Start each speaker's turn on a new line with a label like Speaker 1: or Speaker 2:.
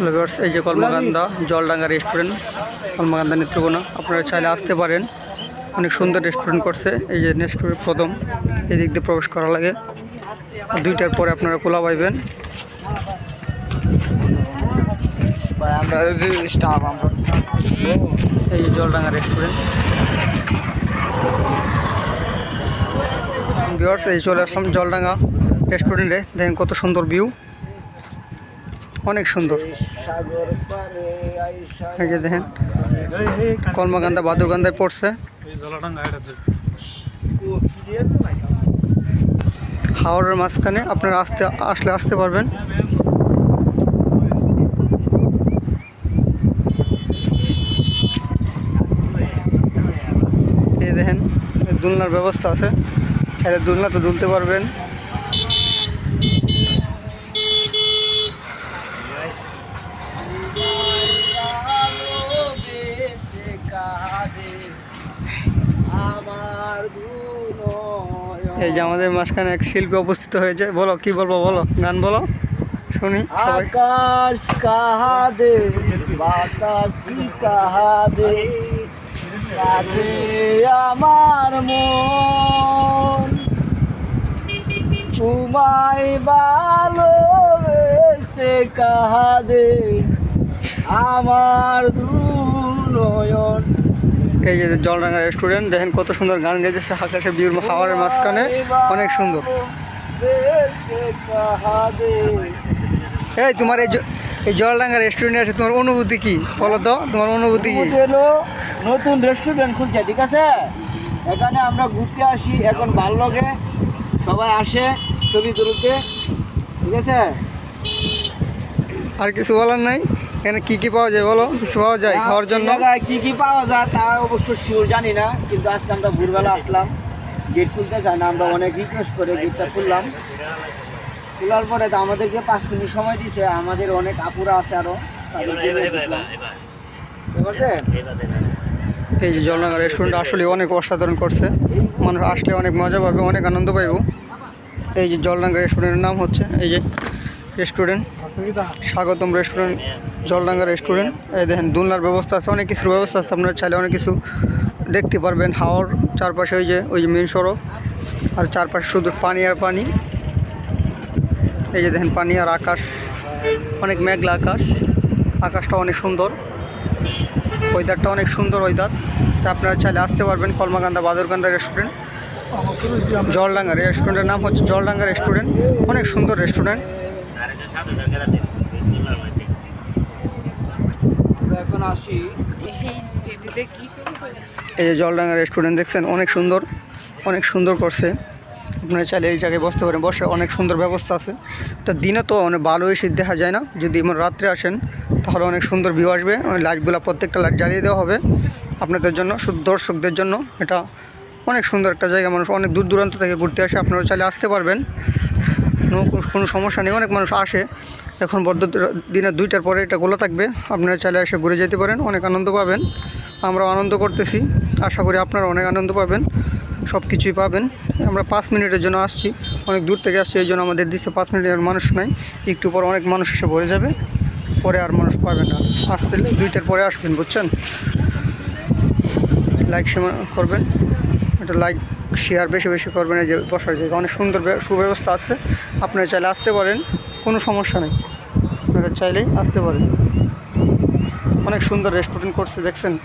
Speaker 1: Hello viewers এই যে Kalmakanda Jaldanga restaurant Kalmakanda Netrokona. আপনারা চাইলে আসতে পারেন। অনেক সুন্দর রেস্টুরেন্ট করছে। এই যে রেস্টুরেন্ট প্রথম এদিক দিয়ে প্রবেশ করা লাগে। দুইটার পরে আপনারা খোলা পাইবেন এই যে জলডাঙ্গা রেস্টুরেন্ট ভিউয়ার্স এই চলে আসলাম জলডাঙ্গা রেস্টুরেন্টে দেখেন কত সুন্দর ভিউ অনেক সুন্দর। দেখেন, কলমাকান্দা বাদুরকান্দায় পড়ছে। হাওড়ের মাঝখানে আপনারা আসতে, আসলে আসতে পারবেন। দেখেন, দুলনার ব্যবস্থা আছে। তাহলে দুলনা তো দুলতে পারবেন
Speaker 2: ভালোবেসে কাঁদে আমার দুনয়ন।
Speaker 1: এই যে আমাদের মাঝখানে এক শিল্পী উপস্থিত হয়েছে। বলো, কি বলব, বলো, গান বলো, শুনি
Speaker 2: আকাশ কাহাদে, বাতাস কাহাদে, কাঁদে আমার মন। তোমায় ভালোবেসে কাহাদে, আমার দুনয়ন
Speaker 1: এই যে জলডাঙ্গা রেস্টুরেন্ট দেখেন কত সুন্দর গান গেছে আকাশে বিউর হাওয়ারের মাঝখানে অনেক সুন্দর। এই তোমার এই এই জলডাঙ্গা রেস্টুরেন্টে আছে তোমার অনুভূতি কি? বলো তো তোমার অনুভূতি কি?
Speaker 2: নতুন রেস্টুরেন্ট খুলছে ঠিক আছে? এখানে আমরা ঘুরতে আসি এখন ভালো লাগে সবাই আসে ছবি তুলতে ঠিক আছে?
Speaker 1: আর কিছু বলার নাই? এখানে কি কি পাওয়া যায় বলো? কিছু পাওয়া যায় খাওয়ার জন্য?
Speaker 2: কি কি পাওয়া যায় তা অবশ্য শিওর জানি না কিন্তু আজকে আমরা ভোরবেলা আসলাম। গেট খুলতে চাই না আমরা অনেক রিকোয়েস্ট করে গেটটা খুললাম। খোলার পরে তো আমাদেরকে পাঁচ মিনিট সময় দিছে আমাদের অনেক আপুরা আছে আরও তাদেরকে নিয়ে ঢুকলাম। ঠিক আছে
Speaker 1: এই যে জলডাঙ্গা রেস্টুরেন্ট আসলে অনেক অসাধারণ করছে। মানুষ আসলে অনেক মজা পাবে অনেক আনন্দ পাইব। এই যে জলডাঙ্গা রেস্টুরেন্টের নাম হচ্ছে এই যে রেস্টুরেন্ট স্বাগতম রেস্টুরেন্ট জলডাঙ্গা রেস্টুরেন্ট এই দেখেন, দুলনার ব্যবস্থা আছে, অনেক কিছুর ব্যবস্থা আছে। আপনারা চাইলে অনেক কিছু দেখতে পারবেন। হাওর চারপাশে ওই যে ওই যে মেন সড়ক, আর চারপাশে শুধু পানি আর পানি। এই যে দেখেন, পানি আর আকাশ, অনেক মেঘলা আকাশ। আকাশটা অনেক সুন্দর। ওয়েদারটা অনেক সুন্দর ওয়েদার তা আপনারা চাইলে আসতে পারবেন কলমাকান্দা বাদরকান্দা রেস্টুরেন্ট জলডাঙ্গা রেস্টুরেন্টের নাম হচ্ছে জলডাঙ্গা রেস্টুরেন্ট অনেক সুন্দর রেস্টুরেন্ট
Speaker 2: এখন
Speaker 1: এই যে জলডাঙ্গা রেস্টুরেন্ট দেখছেন, অনেক সুন্দর অনেক সুন্দর করছে। আপনারা চাইলে এই জায়গায় বসতে পারেন, বসে অনেক সুন্দর ব্যবস্থা আছে। তো দিনে তো অনেক ভালো এসে দেখা যায় না। যদি রাত্রে আসেন, তাহলে অনেক সুন্দর ভিউ আসবে। লাইটগুলো প্রত্যেকটা লাইট জ্বালিয়ে দেওয়া হবে আপনাদের জন্য দর্শকদের জন্য। এটা অনেক সুন্দর একটা জায়গা, মানুষ অনেক দূর দূরান্ত থেকে ঘুরতে আসে। আপনারা চাইলে আসতে পারবেন। কোনো কোনো সমস্যা নেই। অনেক মানুষ আসে। এখন বদ্ধ দিনের দুইটার পরে এটা খোলা থাকবে। আপনারা চাইলে এসে ঘুরে যেতে পারেন। অনেক আনন্দ পাবেন। আমরা আনন্দ করতেছি। আশা করি আপনারা অনেক আনন্দ পাবেন। সব কিছুই পাবেন। আমরা পাঁচ মিনিটের জন্য আসছি। অনেক দূর থেকে আসছি এই জন্য আমাদের দিচ্ছে পাঁচ মিনিটের মানুষ নাই। একটু পর অনেক মানুষ এসে ভরে যাবে। পরে আর মানুষ পাবে না। আসতে দুইটার পরে আসবেন, বুঝছেন? লাইক করবেন। একটা লাইক শেয়ার বেশি বেশি করবেন এই যে বসার জায়গা। অনেক সুন্দর ব্য- সুব্যবস্থা আছে। আপনারা চাইলে আসতে পারেন। কোনো সমস্যা নেই। আপনারা চাইলেই আসতে পারেন। অনেক সুন্দর রেস্টুরেন্ট করছে, দেখছেন?